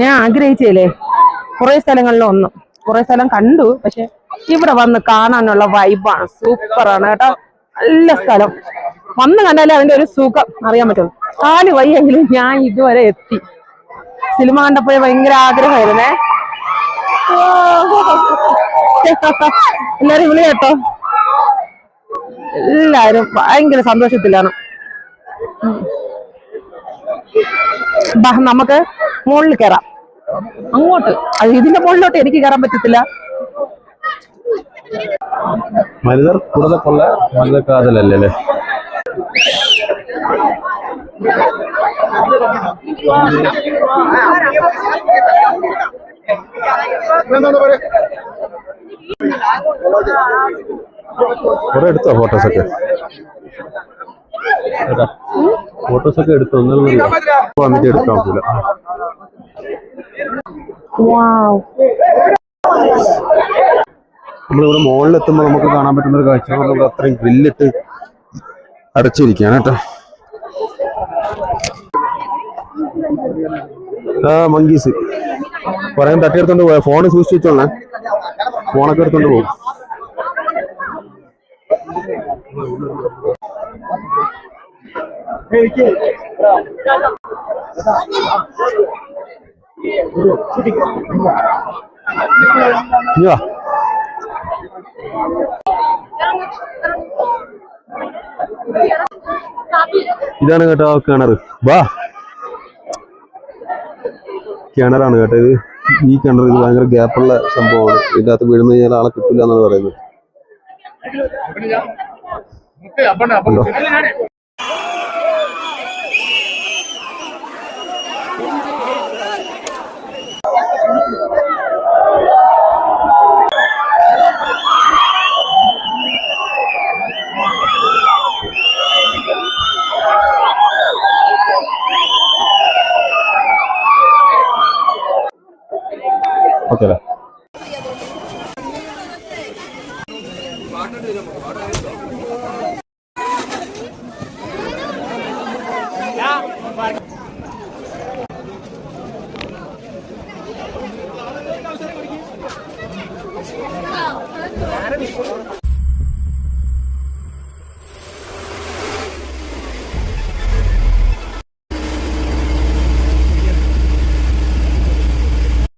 ഞാൻ ആഗ്രഹിച്ചേലേ കുറെ സ്ഥലങ്ങളിൽ ഒന്ന് കുറെ സ്ഥലം കണ്ടു പക്ഷെ ഇവിടെ വന്ന് കാണാനുള്ള വൈബാണ് സൂപ്പറാണ് കേട്ടോ. നല്ല സ്ഥലം. വന്ന് കണ്ടാലേ അതിന്റെ ഒരു സുഖം അറിയാൻ പറ്റുള്ളൂ. കാൽ വയ്യെങ്കിലും ഞാൻ ഇതുവരെ എത്തി. സിനിമ കണ്ടപ്പോഴേ ഭയങ്കര ആഗ്രഹമായിരുന്നേ. എല്ലാരും വിളി കേട്ടോ. എല്ലാരും ഭയങ്കര സന്തോഷത്തിലാണ്. നമുക്ക് മുകളിൽ കയറാം അങ്ങോട്ട്. അത് ഇതിന്റെ മുകളിലോട്ട് എനിക്ക് കയറാൻ പറ്റത്തില്ല. മരുതർ കൂടുതൽ കൊള്ള മനിതർ കാതലല്ലേ അല്ലേ? കുറെ എടുത്തോ ഫോട്ടോസ് ഒക്കെ? ഫോട്ടോസ് ഒക്കെ എടുത്തോ? വന്നിട്ട് എടുക്കാൻ പറ്റില്ല നമ്മളിവിടെ മുകളിലെത്തുമ്പോൾ നമുക്ക് കാണാൻ പറ്റുന്ന ഒരു കാഴ്ച. പറഞ്ഞാൽ അത്രയും ഗ്രില്ലിട്ട് അടച്ചിരിക്കുകയാണ് കേട്ടോ. ആ മങ്കീസ്. പറയാൻ തട്ടിയെടുത്തോണ്ട് പോയ? ഫോൺ സൂക്ഷിച്ചു വെച്ചോളേ ഫോണൊക്കെ എടുത്തോണ്ട് പോകും. വാ ഇതാണ് കേട്ടോ കിണർ. വാ. കിണറാണ് കേട്ടോ ഇത്. ഈ കിണർ ഇത് ഭയങ്കര ഗ്യാപ്പുള്ള സംഭവമാണ്. ഇതിന്റെ അകത്ത് വീഴുന്ന കഴിഞ്ഞാൽ ആളെ കിട്ടില്ല എന്നാണ് പറയുന്നത്. ഓക്കെ അല്ലേ?